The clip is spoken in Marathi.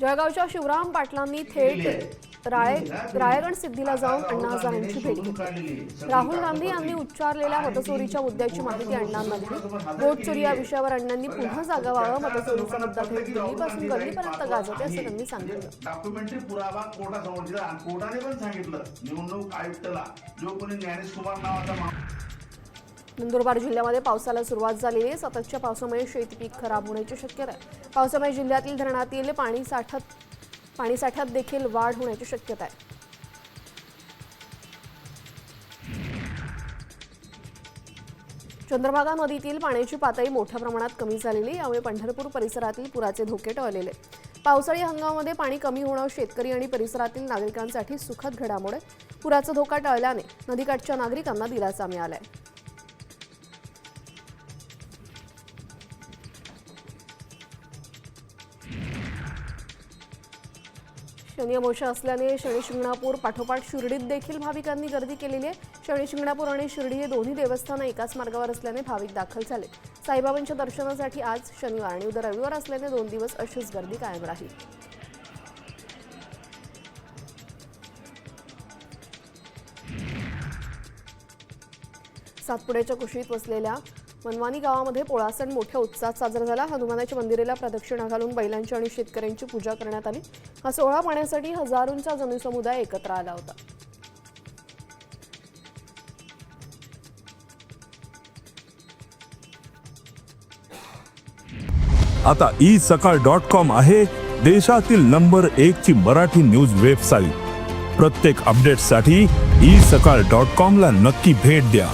जळगावच्या शिवराम पाटलांनी थेट राळे राळेगण सिद्धीला जाऊन अण्णा हजारेंची भेट घेतली. राहुल गांधी यांनी उच्चारलेल्या मतचोरीच्या मुद्द्याची माहिती अण्णांना दिली वोट चोरी या विषयावर अण्णांनी पुन्हा जागा व्हावं मतचोरीचा मुद्दा थेट दिल्लीपासून गल्लीपर्यंत गाजवते असं त्यांनी सांगितलं. डॉक्युमेंटरी पुरावा कोर्टासमोर दिला कोर्टाने पण सांगितलं. निवडणूक आयुक्ताला. जो कोणी ज्ञानेश कुमार नावाचा नंदुरबार जिल्ह्यामध्ये पावसाला सुरुवात झालेली आहे. सततच्या पावसामुळे शेतपीक खराब होण्याची शक्यता आहे. पावसामुळे जिल्ह्यातील धरणातील पाणी साठत पाणी साठ्यात देखील वाढ होण्याची शक्यता आहे. चंद्रभागा नदीतील पाण्याची पातळी मोठ्या प्रमाणात कमी झालेली यामुळे पंढरपूर परिसरातील पुराचे धोके टळलेले पावसाळी हंगामामध्ये पाणी कमी होणं शेतकरी आणि परिसरातील नागरिकांसाठी सुखद घडामोड पुराचा धोका टळल्याने नदीकाठच्या नागरिकांना दिलासा मिळालाय. शनी अमोशा असल्याने शनी शिंगणापूर पाठोपाठ शिर्डीत देखील भाविकांनी गर्दी केलेली आहे. शनी शिंगणापूर आणि शिर्डी हे दोन्ही देवस्थानं एकाच मार्गावर असल्याने भाविक दाखल झाले. साईबाबांच्या दर्शनासाठी आज शनिवार आणि उद्या रविवार असल्याने दोन दिवस अशीच गर्दी कायम राहील. सातपुड्याच्या कुशीत वसलेल्या मनवानी गावामध्ये पोळा सण मोठ्या उत्साहात साजरा झाला. हनुमानाच्या मंदिराला प्रदक्षिणा घालून बैलांची आणि शेतकऱ्यांची पूजा करण्यात आली. हा सोहळा पाहण्यासाठी हजारोंचा जनसमुदाय एकत्र आला होता. आता ई सकाळ डॉट कॉम आहे देशातील नंबर एक ची मराठी न्यूज वेबसाईट. प्रत्येक अपडेटसाठी ई सकाळ डॉट कॉम ला नक्की भेट द्या.